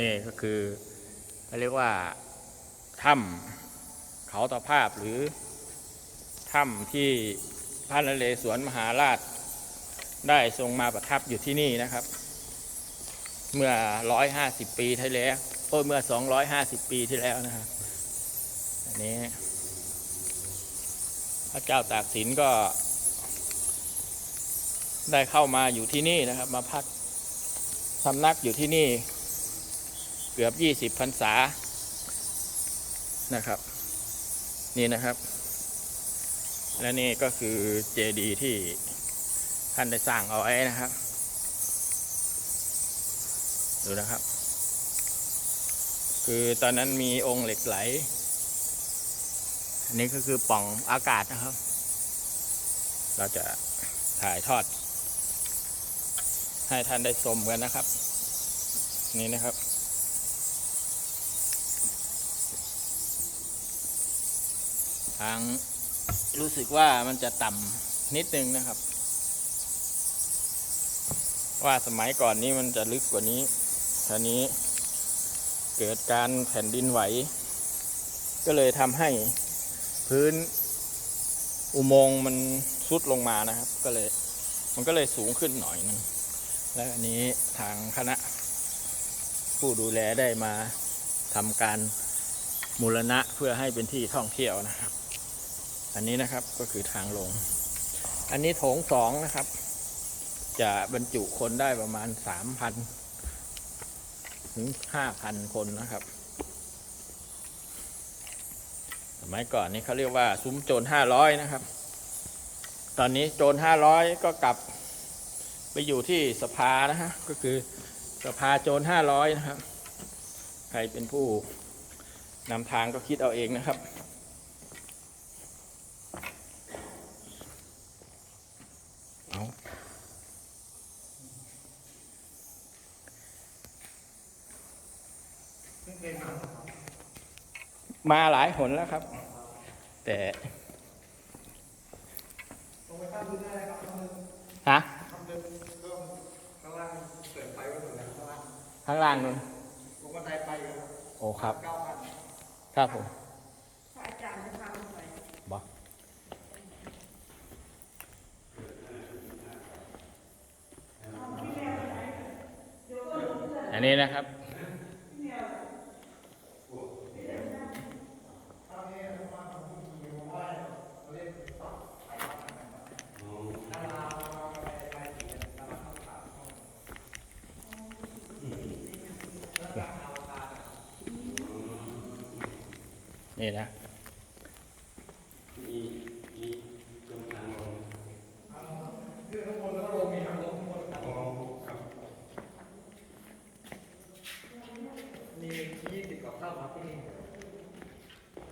นี่ก็คือเขาเรียกว่าถ้ำเขาตะภาพหรือถ้ำที่พระนเรศวรมหาราชได้ทรงมาประทับอยู่ที่นี่นะครับ เมื่อ 150 ปีที่แล้วโอ้ยเมื่อ 250 ปีที่แล้วนะครับอันนี้พระเจ้าตากสินก็ ได้เข้ามาอยู่ที่นี่นะครับ มาพักสำนักอยู่ที่นี่ เกือบ20พรรษานะครับ นี่นะครับ และนี่ก็คือเจดีย์ที่ท่านได้สร้างเอาไว้นะครับ ดูนะครับ คือตอนนั้นมีองค์เหล็กไหล อันนี้ก็คือป่องอากาศนะครับ เราจะถ่ายทอด ให้ท่านได้ชมกันนะครับ นี่นะครับ ทางรู้สึกว่ามันจะต่ำนิดนึงนะครับ ว่าสมัยก่อนนี้มันจะลึกกว่านี้ทีนี้เกิดการแผ่นดินไหว ก็เลยทำให้พื้นอุโมงค์มันซุดลงมานะครับ ก็เลยมันก็เลยสูงขึ้นหน่อยหนึงและอันนี้ทางคณะ ผู้ดูแลได้มาทำการมูลนะเพื่อให้เป็นที่ท่องเที่ยวนะครับ อันนี้นะครับก็คือทางลง อันนี้โถงสองนะครับ จะบรรจุคนได้ประมาณสามพันถึงห้าพันคนนะครับ สมัยก่อนนี่เขาเรียกว่า ซุ้มโจรห้าร้อยนะครับ ตอนนี้โจรห้าร้อยก็กลับไปอยู่ที่สภานะฮะก็คือสภาโจรห้าร้อยนะครับ ใครเป็นผู้นำทางก็คิดเอาเองนะครับ มาหลายหนแล้วครับ แต่ฮะข้างล่างเปิดไฟไว้หมดแล้วข้างล่างข้างล่างนู้นลงบันไดไปกันครับโอ้ครับเก้าพันครับผมพระอาจารย์จะพาลงไปบอกอันนี้นะครับ นี่นะ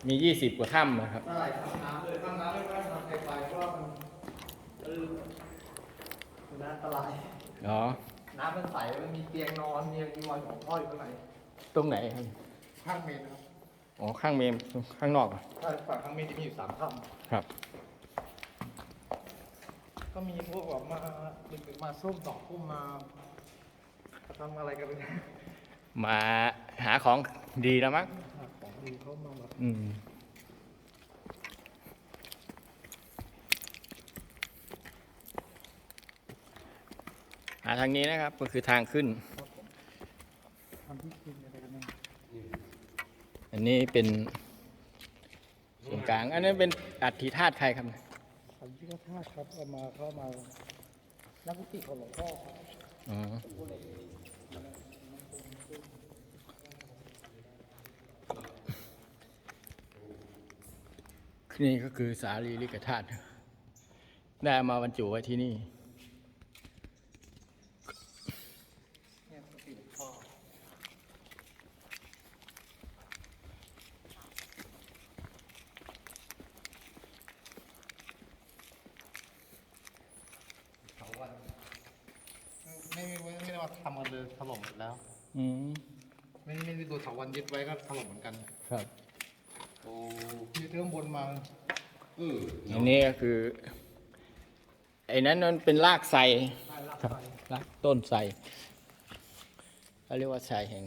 มียี่สิบกว่าถ้ำนะครับใช่ทำน้ำเลยทำน้ำไม่ได้ทำไฟไฟเพราะว่ามันเออมันอันตรายอ๋อน้ำมันใสมันมีเตียงนอนมีมีวอนของพ่ออยู่ข้างในตรงไหนครับข้างเมนครับ อ๋อข้างเมมข้างนอกเหรอถ้าฝั่งข้างเมนจะมีอยู่สามถ้ครับำก็มีพวกแบบมาดึกๆมาส้มดอกพุ่มมาทำอะไรกันไปเนี่ยมาหาของดีแล้วมั้งของดีเขามาแบบอืมหาทางนี้นะครับก็คือทางขึ้น ทำพิธีอะไรกันเนี่ย อันนี้เป็นส่วนกลาง อันนั้นเป็นอัฐิธาตุใครครับสันติธาตุครับเอามาเข้ามานักกุฏิของหลวงพ่อครับอ๋อนี่ก็คือสารีริกธาตุได้มาบรรจุไว้ที่นี่ เนี่ยกุฏิหลวงพ่อเถาวันไม่ไม่ไม่ไม่ได้ว่า ทำกันเลยถล่มหมดแล้ว อืมไม่ไม่ได้ดูเถาวันยึดไว้ก็ถล่มเหมือนกัน ครับโอ้ยึดเรื่องบนมาอันนี้ก็คือ ไอ้นั้นมันเป็นรากไทรใต้รากครับไฟรากต้นไทรเขาเรียกว่าไทรแห่ง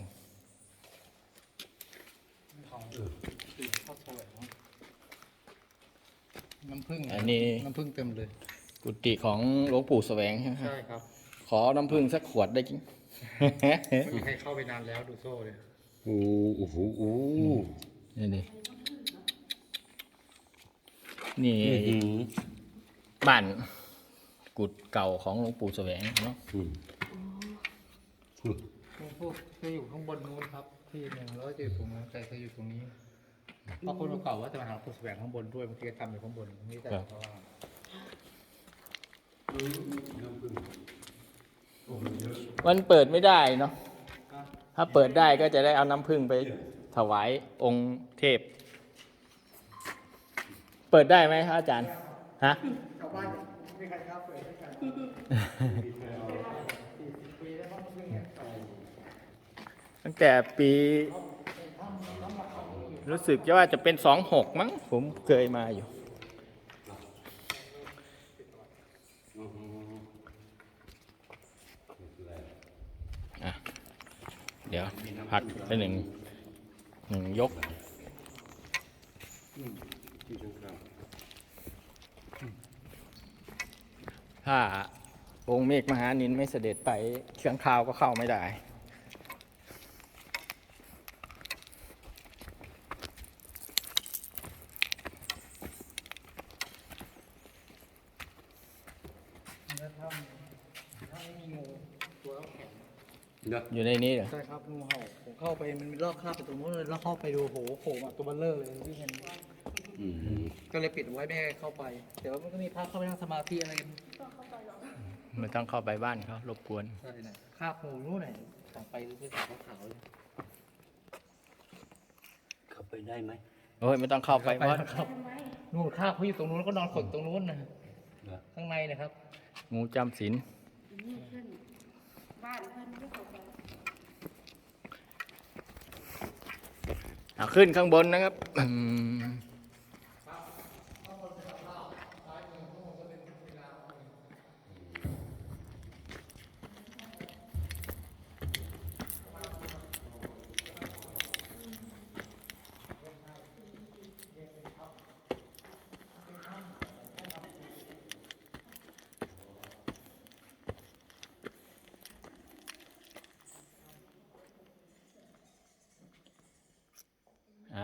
ข้าวสวยเนอะน้ำผึ้งอันนี้น้ำผึ้งเต็มเลย กุฏิของหลวงปู่แสวงใช่ไหมครับใช่ครับ ขอน้ำผึ้งสักขวดได้จริงไม่มีใครเข้าไปนานแล้วดูโซ่เลยโอ้โอ้โหโอ้นี่ดินี่อื้อหือบ้านกุฏเก่าของหลวงปู่แสวงเนาะอืมพวกจะอยู่ข้างบนนู้นครับ ที่หนึ่งแล้วก็จะอยู่ตรงนู้นแต่จะอยู่ตรงนี้เพราะคนเก่าว่าจะมาหาคุณแสวงข้างบนด้วยบางทีก็ทำอยู่ข้างบนนี่แต่เพราะว่า มันเปิดไม่ได้เนาะถ้าเปิดได้ก็จะได้เอาน้ำผึ้งไปถวายองค์เทพ เปิดได้ไหมครับอาจารย์ฮะตั้งแต่ปี รู้สึกจะว่าจะเป็นสองหกมั้งผมเคยมาอยู่ อะ เดี๋ยวพักไปหนึ่งหนึ่งยกถ้าองค์เมฆมหานินไม่เสด็จไปเชียงคาวก็เข้าไม่ได้ แล้วถ้าถ้าไม่มีงูตัวแข็ง เนาะอยู่ในนี้เหรอใช่ครับงูเห่าผมเข้าไปมันมีลอกคราบไปตรงนู้นเลยแล้วเข้าไปดูโหโผล่มาตัวเบัลเลอร์เลยที่เห็นอืมก็เลยปิดไว้ไม่ให้เข้าไปแต่ว่ามันก็มีพระเข้าไปนั่งสมาธิอะไรกันไม่ต้องเข้าไปบ้านเขารบกวนใช่ไหนคราบงูนู้นไหนต่างไปเป็นสีขาวๆเลยเข้าไปได้ไหมโอ้ยไม่ต้องเข้าไปเพราะครับทำไมนู่นคราบเขาอยู่ตรงนู้นแล้วก็นอนขดตรงนู้นนะเนาะข้างในนะครับงูจำศีลนี่ขึ้น บ้านเพื่นไม่เข้าไปเอาขึ้นข้างบนนะครับ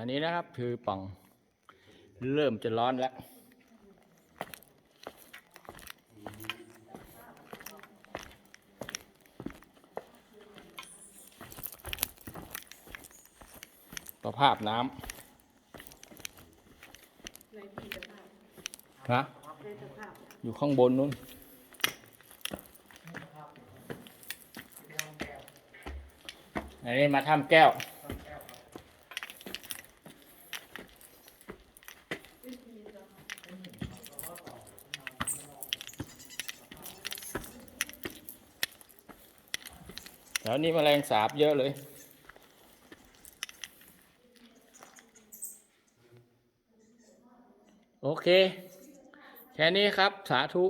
อันนี้นะครับคือป่องเริ่มจะร้อนแล้วสภาพน้ในะอยู่ข้างบนนู้นอันนี้มาทำแก้ว วนี่แมลงสาบเยอะเลย โอเค แค่นี้ครับสาธุ